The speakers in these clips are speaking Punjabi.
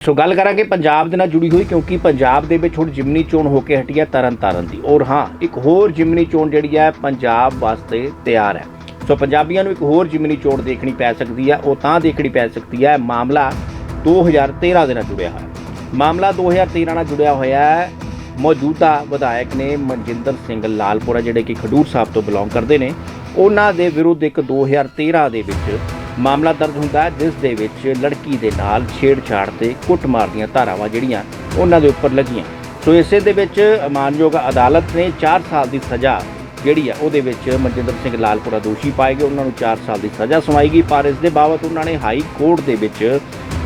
ਸੋ ਗੱਲ ਕਰਾਂਗੇ ਪੰਜਾਬ ਦੇ ਨਾਲ ਜੁੜੀ ਹੋਈ, ਕਿਉਂਕਿ ਪੰਜਾਬ ਦੇ ਵਿੱਚ ਹੁਣ ਜਿਮਨੀ ਚੋਣ ਹੋ ਕੇ ਹਟੀ ਹੈ ਤਰਨ ਤਾਰਨ ਦੀ ਔਰ ਹਾਂ, ਇੱਕ ਹੋਰ ਜਿਮਨੀ ਚੋਣ ਜਿਹੜੀ ਹੈ, ਪੰਜਾਬ ਵਾਸਤੇ ਤਿਆਰ ਹੈ ਸੋ ਪੰਜਾਬੀਆਂ ਨੂੰ ਇੱਕ ਹੋਰ ਜਿਮਨੀ ਚੋਣ ਦੇਖਣੀ ਪੈ ਸਕਦੀ ਹੈ, ਉਹ ਤਾਂ ਦੇਖਣੀ ਪੈ ਸਕਦੀ ਹੈ, ਮਾਮਲਾ 2013 ਦੇ ਨਾਲ ਜੁੜਿਆ ਹੋਇਆ ਹੈ। ਮਾਮਲਾ 2013 ਨਾਲ ਜੁੜਿਆ ਹੋਇਆ ਹੈ, ਮੌਜੂਦਾ ਵਿਧਾਇਕ ਨੇ ਮਨਜਿੰਦਰ ਸਿੰਘ ਲਾਲਪੁਰਾ, ਜਿਹੜੇ ਕਿ ਖਡੂਰ ਸਾਹਿਬ ਤੋਂ ਬਿਲੋਂਗ ਕਰਦੇ ਨੇ, ਉਹਨਾਂ ਦੇ ਵਿਰੁੱਧ ਇੱਕ 2013 ਦੇ ਵਿੱਚ ਮਾਮਲਾ ਦਰਜ ਹੁੰਦਾ ਹੈ, ਜਿਸ ਦੇ ਵਿੱਚ ਲੜਕੀ ਦੇ ਨਾਲ ਛੇੜਛਾੜ ਤੇ ਕੁੱਟਮਾਰ ਦੀਆਂ ਧਾਰਾਵਾਂ ਜਿਹੜੀਆਂ ਉਹਨਾਂ ਦੇ ਉੱਪਰ ਲੱਗੀਆਂ। ਸੋ ਇਸੇ ਦੇ ਵਿੱਚ ਮਾਨਯੋਗ ਅਦਾਲਤ ਨੇ 4 ਸਾਲ ਦੀ ਸਜ਼ਾ ਜਿਹੜੀ ਆ, ਉਹਦੇ ਵਿੱਚ ਮਨਜਿੰਦਰ ਸਿੰਘ ਲਾਲਪੁਰਾ ਦੋਸ਼ੀ ਪਾਏ ਗਏ। ਉਹਨਾਂ ਨੂੰ 4 ਸਾਲ ਦੀ ਸਜ਼ਾ ਸੁਣਾਈ ਗਈ, ਪਰ ਇਸ ਦੇ ਬਾਵਤ ਉਹਨਾਂ ਨੇ ਹਾਈ ਕੋਰਟ ਦੇ ਵਿੱਚ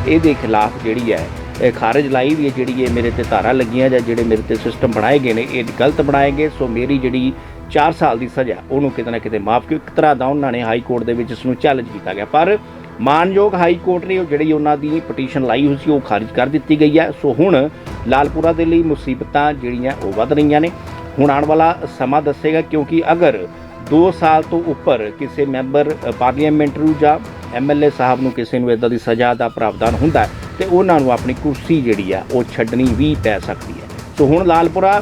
ਇਹਦੇ ਖਿਲਾਫ ਜਿਹੜੀ ਹੈ, ਇਹ ਖਾਰਜ ਲਾਈ ਵੀ ਹੈ, ਜਿਹੜੀ ਇਹ ਮੇਰੇ ਤੇ ਧਾਰਾ ਲੱਗੀਆਂ ਜਾਂ ਜਿਹੜੇ ਮੇਰੇ ਤੇ ਸਿਸਟਮ ਬਣਾਏ ਗਏ ਨੇ, ਇਹ ਗਲਤ ਬਣਾਏ ਗਏ। ਸੋ ਮੇਰੀ ਜਿਹੜੀ 4 ਸਾਲ ਦੀ ਸਜ਼ਾ ਉਹਨੂੰ ਕਿਤੇ ਨਾ ਕਿਤੇ ਮਾਫ ਕਿਉਂ ਇੱਕ ਤਰ੍ਹਾਂ ਦਾ ਉਹਨਾਂ ਨੇ ਹਾਈ ਕੋਰਟ ਦੇ ਵਿੱਚ ਇਸ ਨੂੰ ਚੈਲੰਜ ਕੀਤਾ ਗਿਆ। ਪਰ ਮਾਨਯੋਗ ਹਾਈ ਕੋਰਟ ਨੇ ਉਹ ਜਿਹੜੀ ਉਹਨਾਂ ਦੀ ਪਟੀਸ਼ਨ ਲਾਈ ਹੋਈ ਸੀ ਉਹ ਖਾਰਿਜ ਕਰ ਦਿੱਤੀ ਗਈ ਹੈ। ਸੋ ਹੁਣ ਲਾਲਪੁਰਾ ਦੇ ਲਈ ਮੁਸੀਬਤਾਂ ਜਿਹੜੀਆਂ ਉਹ ਵੱਧ ਰਹੀਆਂ ਨੇ। ਹੁਣ ਆਉਣ ਵਾਲਾ ਸਮਾਂ ਦੱਸੇਗਾ ਕਿਉਂਕਿ ਅਗਰ 2 ਸਾਲ ਤੋਂ ਉੱਪਰ ਕਿਸੇ ਮੈਂਬਰ ਅ, ਪਾਰਲੀਮੈਂਟ ਨੂੰ ਜਾਂ ਐਮਐਲਏ ਸਾਹਿਬ ਨੂੰ ਕਿਸੇ ਨੂੰ ਇਦਾਂ ਦੀ ਸਜ਼ਾ ਦਾ ਪ੍ਰਾਵਧਾਨ ਹੁੰਦਾ ਹੈ ਤੇ ਉਹਨਾਂ ਨੂੰ ਆਪਣੀ ਕੁਰਸੀ ਜਿਹੜੀ ਆ ਉਹ ਛੱਡਣੀ ਵੀ ਪੈ ਸਕਦੀ ਹੈ। ਸੋ ਹੁਣ ਲਾਲਪੁਰਾ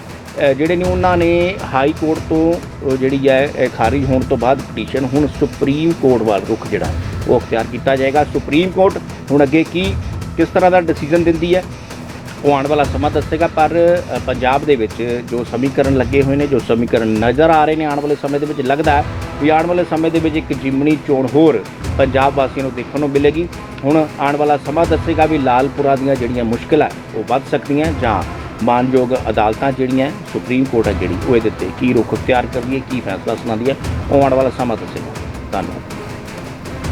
ਜਿਹੜੇ ਨੇ ਉਹਨਾਂ ਨੇ ਹਾਈ ਕੋਰਟ ਤੋਂ ਜਿਹੜੀ ਹੈ ਇਹ ਖਾਰਿਜ ਹੋਣ ਤੋਂ ਬਾਅਦ ਪਟੀਸ਼ਨ ਹੁਣ ਸੁਪਰੀਮ ਕੋਰਟ ਵੱਲ ਰੁਖ ਜਿਹੜਾ ਉਹ ਅਖਤਿਆਰ ਕੀਤਾ ਜਾਏਗਾ। ਸੁਪਰੀਮ ਕੋਰਟ ਹੁਣ ਅੱਗੇ ਕੀ, ਕਿਸ ਤਰ੍ਹਾਂ ਦਾ ਡਿਸੀਜਨ ਦਿੰਦੀ ਹੈ, ਉਹ ਆਉਣ ਵਾਲਾ ਸਮਾਂ ਦੱਸੇਗਾ। ਪਰ ਪੰਜਾਬ ਦੇ ਵਿੱਚ ਜੋ ਸਮੀਕਰਨ ਲੱਗੇ ਹੋਏ ਨੇ, ਜੋ ਸਮੀਕਰਨ ਨਜ਼ਰ ਆ ਰਹੇ ਨੇ ਆਉਣ ਵਾਲੇ ਸਮੇਂ ਦੇ ਵਿੱਚ, ਲੱਗਦਾ ਹੈ ਵੀ ਆਉਣ ਵਾਲੇ ਸਮੇਂ ਦੇ ਵਿੱਚ ਇੱਕ ਜਿਮਣੀ ਚੋਣ ਹੋਰ ਪੰਜਾਬ ਵਾਸੀਆਂ ਨੂੰ ਦੇਖਣ ਨੂੰ ਮਿਲੇਗੀ। ਹੁਣ ਆਉਣ ਵਾਲਾ ਸਮਾਂ ਦੱਸੇਗਾ ਵੀ ਲਾਲਪੁਰਾ ਦੀਆਂ ਜਿਹੜੀਆਂ ਮੁਸ਼ਕਲਾਂ ਉਹ ਵੱਧ ਸਕਦੀਆਂ ਜਾਂ ਮਾਨਯੋਗ ਅਦਾਲਤਾਂ ਜਿਹੜੀਆਂ, ਸੁਪਰੀਮ ਕੋਰਟ ਹੈ ਜਿਹੜੀ, ਉਹ ਇਹਦੇ ਤੇ ਕੀ ਰੁਖ ਤਿਆਰ ਕਰਦੀ ਹੈ ਕੀ ਫੈਸਲਾ ਸੁਣਾਉਂਦੀ ਹੈ ਆਉਣ ਵਾਲਾ ਸਮਾਂ ਦੱਸੇਗਾ। ਧੰਨਵਾਦ।